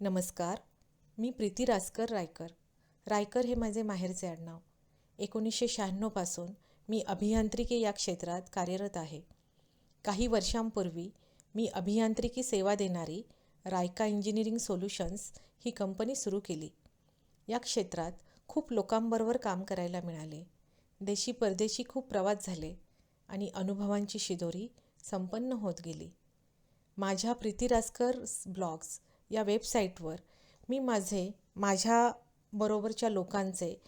नमस्कार मी प्रीती रासकर रायकर. रायकर हे माझे माहेरचे आडनाव. एकोणीसशे शहाण्णवपासून मी अभियांत्रिकी या क्षेत्रात कार्यरत आहे. काही वर्षांपूर्वी मी अभियांत्रिकी सेवा देणारी रायका इंजिनिअरिंग सोल्युशन्स ही कंपनी सुरू केली. या क्षेत्रात खूप लोकांबरोबर काम करायला मिळाले. देशी परदेशी खूप प्रवास झाले आणि अनुभवांची शिदोरी संपन्न होत गेली. माझ्या प्रीती रासकर ब्लॉग्स या वेबसाईटवर मी माझे माझ्याबरोबरच्या लोकांचे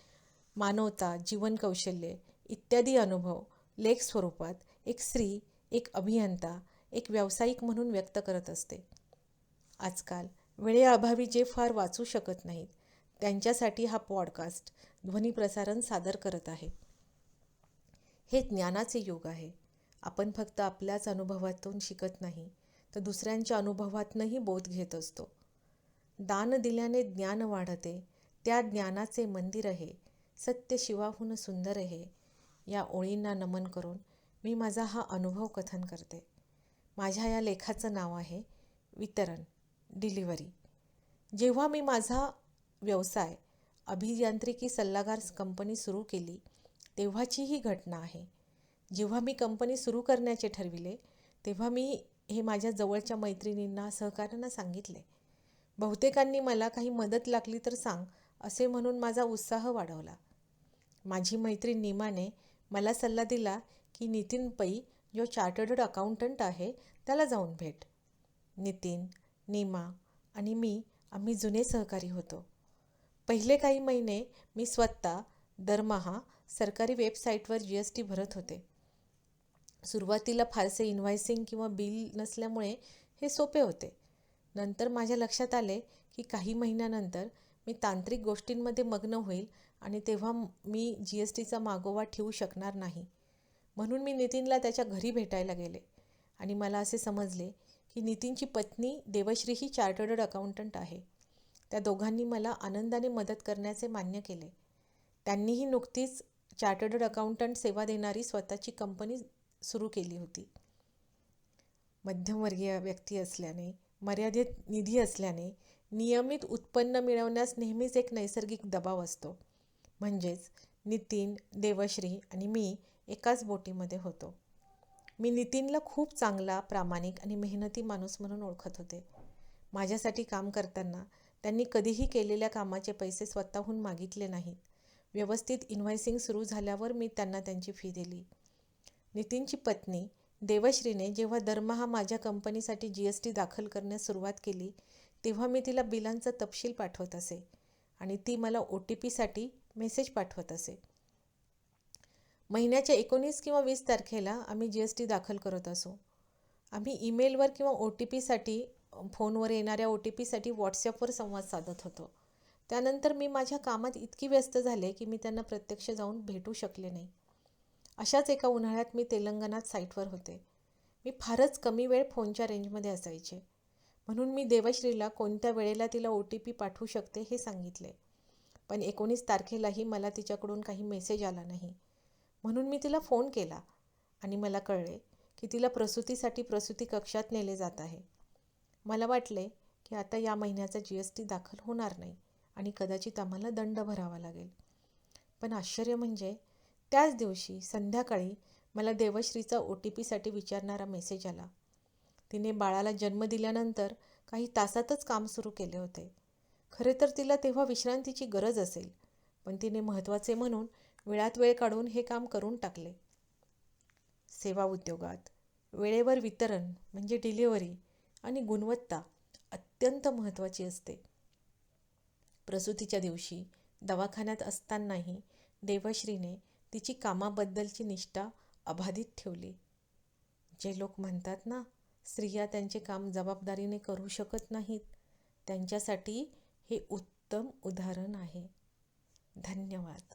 मानवता जीवन कौशल्य इत्यादी अनुभव लेख स्वरूपात एक स्त्री एक अभियंता एक व्यावसायिक म्हणून व्यक्त करत असते. आजकाल वेळेअभावी जे फार वाचू शकत नाहीत त्यांच्यासाठी हा पॉडकास्ट ध्वनीप्रसारण सादर करत आहे. हे ज्ञानाचे युग आहे. आपण फक्त आपल्याच अनुभवातून शिकत नाही तर दुसऱ्यांच्या अनुभवातूनही बोध घेत असतो. दान दिल्याने ज्ञान वाढते त्या ज्ञानाचे मंदिर आहे सत्य शिवाहून सुंदर आहे या ओळींना नमन करून मी माझा हा अनुभव कथन करते. माझ्या या लेखाचं नाव आहे वितरण डिलिव्हरी. जेव्हा मी माझा व्यवसाय अभियांत्रिकी सल्लागार कंपनी सुरू केली तेव्हाची ही घटना आहे. जेव्हा मी कंपनी सुरू करण्याचे ठरविले तेव्हा मी हे माझ्या जवळच्या मैत्रिणींना सहकाऱ्यांना सांगितले. बहुतेकांनी मला काही मदत लागली तर सांग असे म्हणून माझा उत्साह वाढवला. माझी मैत्रीण निमाने मला सल्ला दिला की नितीन पै जो चार्टर्ड अकाउंटंट आहे त्याला जाऊन भेट. नितीन नीमा आणि मी आम्ही जुने सहकारी होतो. पहिले काही महिने मी स्वतः दरमहा सरकारी वेबसाईटवर जी एस टी भरत होते. सुरुवातीला फारसे इन्व्हायसिंग किंवा बिल नसल्यामुळे हे सोपे होते. नंतर माझ्या लक्षात आले की काही महिन्यानंतर मी तांत्रिक गोष्टींमध्ये मग्न होईल आणि तेव्हा मी जी एस टीचा मागोवा ठेवू शकणार नाही. म्हणून मी नितीनला त्याच्या घरी भेटायला गेले आणि मला असे समजले की नितीनची पत्नी देवश्री ही चार्टर्ड अकाउंटंट आहे. त्या दोघांनी मला आनंदाने मदत करण्याचे मान्य केले. त्यांनीही नुकतीच चार्टर्ड अकाउंटंट सेवा देणारी स्वतःची कंपनी सुरू केली होती. मध्यमवर्गीय व्यक्ती असल्याने मर्यादित निधी असल्याने नियमित उत्पन्न मिळवण्यास नेहमीच एक नैसर्गिक दबाव असतो. म्हणजेच नितीन देवश्री आणि मी एकाच बोटीमध्ये होतो. मी नितीनला खूप चांगला प्रामाणिक आणि मेहनती माणूस म्हणून ओळखत होते. माझ्यासाठी काम करताना त्यांनी कधीही केलेल्या कामाचे पैसे स्वतःहून मागितले नाहीत. व्यवस्थित इन्व्हायसिंग सुरू झाल्यावर मी त्यांना त्यांची फी दिली. नितीनची पत्नी देवश्रीने जेव्हा दरमहा माझ्या कंपनीसाठी जी एस टी दाखल करण्यास सुरुवात केली तेव्हा मी तिला बिलांचा तपशील पाठवत असे आणि ती मला ओ टी पीसाठी मेसेज पाठवत असे. महिन्याच्या एकोणीस किंवा वीस तारखेला आम्ही जी एस टी दाखल करत असू. आम्ही ईमेलवर किंवा ओ टी पीसाठी फोनवर येणाऱ्या ओ टी पीसाठी व्हॉट्सॲपवर संवाद साधत होतो. त्यानंतर मी माझ्या कामात इतकी व्यस्त झाले की मी त्यांना प्रत्यक्ष जाऊन भेटू शकले नाही. अशाच एका उन्हाळ्यात मी तेलंगणात साईटवर होते. मी फारच कमी वेळ फोनच्या रेंजमध्ये असायचे. म्हणून मी देवश्रीला कोणत्या वेळेला तिला ओ टी पी पाठवू शकते हे सांगितले. पण एकोणीस तारखेलाही मला तिच्याकडून काही मेसेज आला नाही. म्हणून मी तिला फोन केला आणि मला कळले की तिला प्रसूतीसाठी प्रसूती कक्षात नेले जात आहे. मला वाटले की आता या महिन्याचा जी एस टी दाखल होणार नाही आणि कदाचित आम्हाला दंड भरावा लागेल. पण आश्चर्य म्हणजे त्याच दिवशी संध्याकाळी मला देवश्रीचा ओ टी पीसाठी विचारणारा मेसेज आला. तिने बाळाला जन्म दिल्यानंतर काही तासातच काम सुरू केले होते. खरे तर तिला तेव्हा विश्रांतीची गरज असेल पण तिने महत्त्वाचे म्हणून वेळात वेळ काढून हे काम करून टाकले. सेवा उद्योगात वेळेवर वितरण म्हणजे डिलिव्हरी आणि गुणवत्ता अत्यंत महत्त्वाची असते. प्रसूतीच्या दिवशी दवाखान्यात असतानाही देवश्रीने तिची कामाबद्दलची निष्ठा अबाधित ठेवली. जे लोक म्हणतात ना स्त्रिया त्यांचे काम जबाबदारीने करू शकत नाहीत त्यांच्यासाठी हे उत्तम उदाहरण आहे. धन्यवाद.